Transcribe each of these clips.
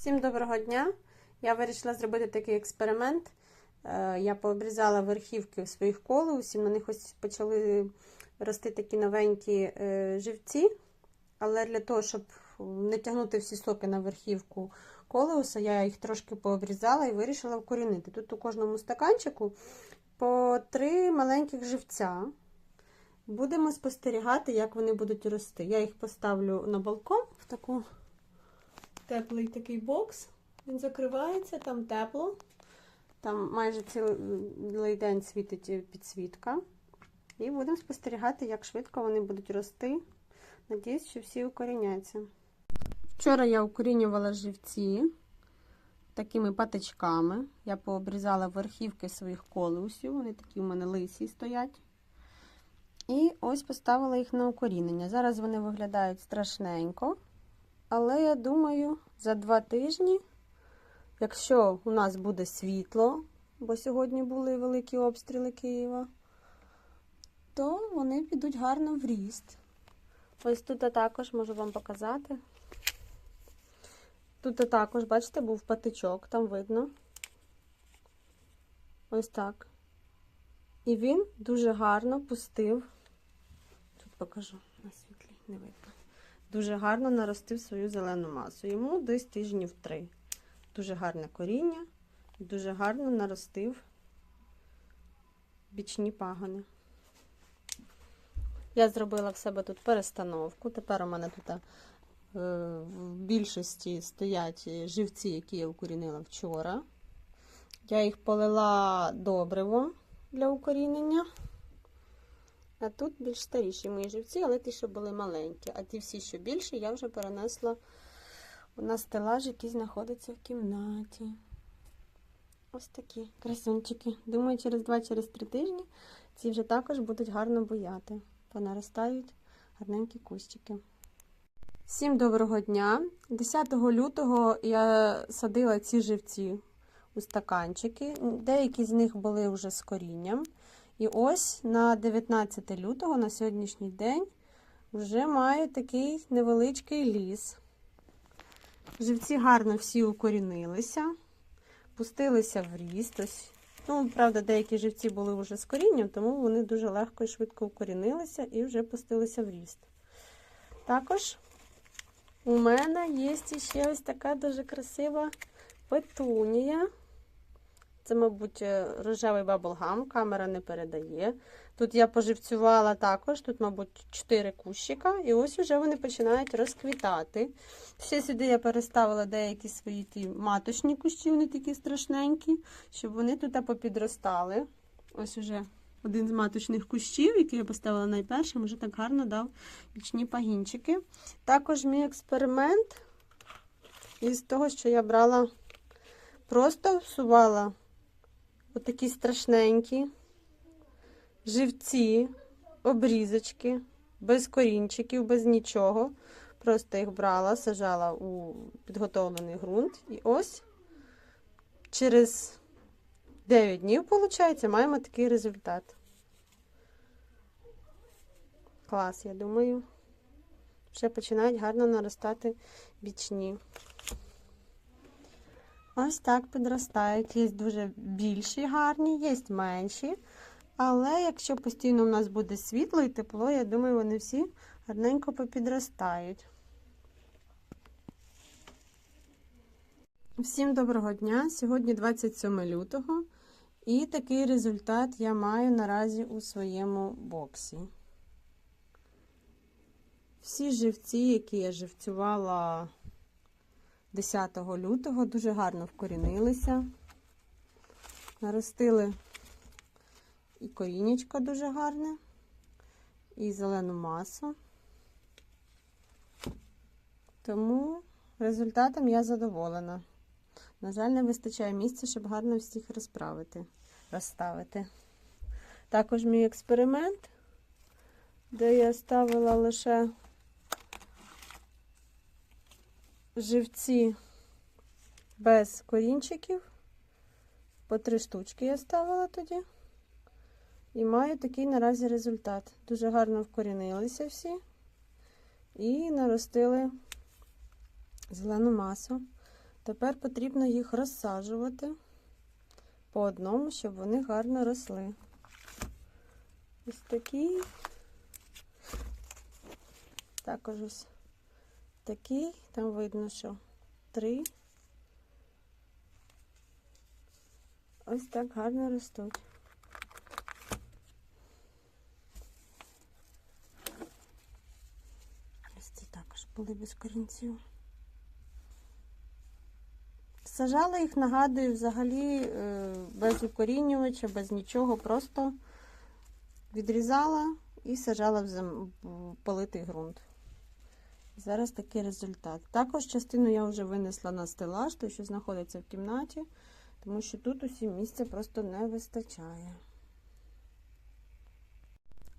Всім доброго дня! Я вирішила зробити такий експеримент. Е, Я пообрізала верхівки своїх колеусів, на них ось почали рости такі новенькі е, живці. Але для того, щоб не тягнути всі соки на верхівку колеуса, я їх трошки пообрізала і вирішила вкорінити. Тут у кожному стаканчику по три маленьких живця. Будемо спостерігати, як вони будуть рости. Я їх поставлю на балкон в таку теплий такий бокс. Він закривається, там тепло. Там майже цілий день світить підсвітка. І будемо спостерігати, як швидко вони будуть рости. Надіюсь, що всі укоріняться. Вчора я укорінювала живці такими патичками. Я пообрізала верхівки своїх колеусів. Вони такі у мене лисі стоять. І ось поставила їх на укорінення. Зараз вони виглядають страшненько. Але я думаю, за два тижні, якщо у нас буде світло, бо сьогодні були великі обстріли Києва, то вони підуть гарно в ріст. Ось тут також можу вам показати. Тут також, бачите, був патичок, там видно. Ось так. І він дуже гарно пустив. Тут покажу на світлі, не видно дуже гарно наростив свою зелену масу. Йому десь тижнів три. Дуже гарне коріння, і дуже гарно наростив бічні пагони. Я зробила в себе тут перестановку. Тепер у мене тут е, в більшості стоять живці, які я укорінила вчора. Я їх полила добриво для укорінення. А тут більш старіші мої живці, але ті, що були маленькі. А ті всі, що більші, я вже перенесла на стелаж, який знаходиться в кімнаті. Ось такі красунчики. Думаю, через 2-3 тижні ці вже також будуть гарно бояти. Понаростають гарненькі кущики. Всім доброго дня! 10 лютого я садила ці живці у стаканчики. Деякі з них були вже з корінням. І ось на 19 лютого, на сьогоднішній день, вже маю такий невеличкий ліс. Живці гарно всі укорінилися, пустилися в ріст. Ось. Ну, правда, деякі живці були вже з корінням, тому вони дуже легко і швидко укорінилися і вже пустилися в ріст. Також у мене є ще ось така дуже красива петунія. Це, мабуть, рожевий баблгам, камера не передає. Тут я поживцювала також, тут, мабуть, 4 кущика, і ось вже вони починають розквітати. Ще сюди я переставила деякі свої ті маточні кущі, вони такі страшненькі, щоб вони тут попідростали. Ось уже один з маточних кущів, який я поставила найпершим, вже так гарно дав бічні пагінчики. Також мій експеримент із того, що я брала, просто всувала отакі страшненькі, живці, обрізочки, без корінчиків, без нічого. Просто їх брала, сажала у підготовлений ґрунт. І ось через 9 днів, виходить, маємо такий результат. Клас, я думаю, вже починають гарно наростати бічні. Ось так підростають. Є дуже більші гарні, є менші. Але якщо постійно у нас буде світло і тепло, я думаю, вони всі гарненько попідростають. Всім доброго дня! Сьогодні 27 лютого, і такий результат я маю наразі у своєму боксі. Всі живці, які я живцювала 10 лютого, дуже гарно вкорінилися, наростили і корінечко дуже гарне, і зелену масу. Тому результатом я задоволена. На жаль, не вистачає місця, щоб гарно всіх розправити, розставити. Також мій експеримент, де я ставила лише живці без корінчиків. По три штучки я ставила тоді. І маю такий наразі результат. Дуже гарно вкорінилися всі і наростили зелену масу. Тепер потрібно їх розсаджувати по одному, щоб вони гарно росли. Ось такі. Також ось такий. Там видно, що три. Ось так гарно ростуть. Ось ці також були без корінців. Сажала їх, нагадую, взагалі е, без укорінювача, без нічого, просто відрізала і сажала в, зем... политий ґрунт. Зараз такий результат. Також частину я вже винесла на стелаж, той, що знаходиться в кімнаті, тому що тут усім місця просто не вистачає.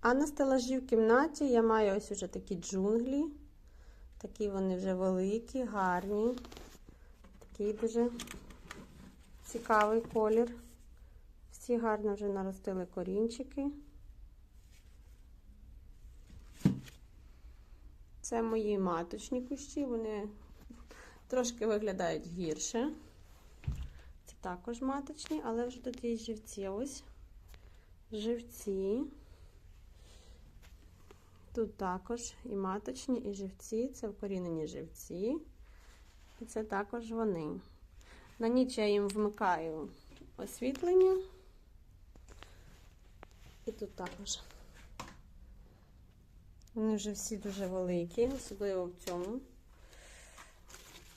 А на стелажі в кімнаті я маю ось уже такі джунглі. Такі вони вже великі, гарні. Такий дуже цікавий колір. Всі гарно вже наростили корінчики. Це мої маточні кущі, вони трошки виглядають гірше. Це також маточні, але вже тут є живці. Ось живці. Тут також і маточні, і живці, це вкорінені живці. І це також вони. На ніч я їм вмикаю освітлення. І тут також. Вони вже всі дуже великі, особливо в цьому.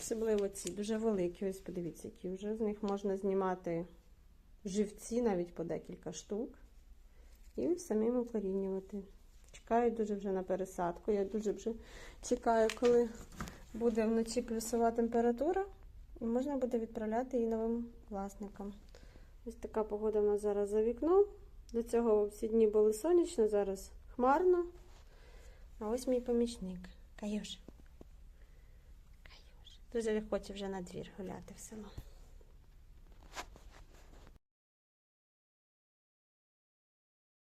Особливо ці дуже великі. Ось подивіться, які вже з них можна знімати живці навіть по декілька штук. І самим укорінювати. Чекаю дуже вже на пересадку. Я дуже вже чекаю, коли буде вночі плюсова температура, і можна буде відправляти її новим власникам. Ось така погода в нас зараз за вікном. До цього всі дні були сонячно, зараз хмарно. А ось мій помічник Каюш. Каюш. Дуже хоче вже на двір гуляти в село.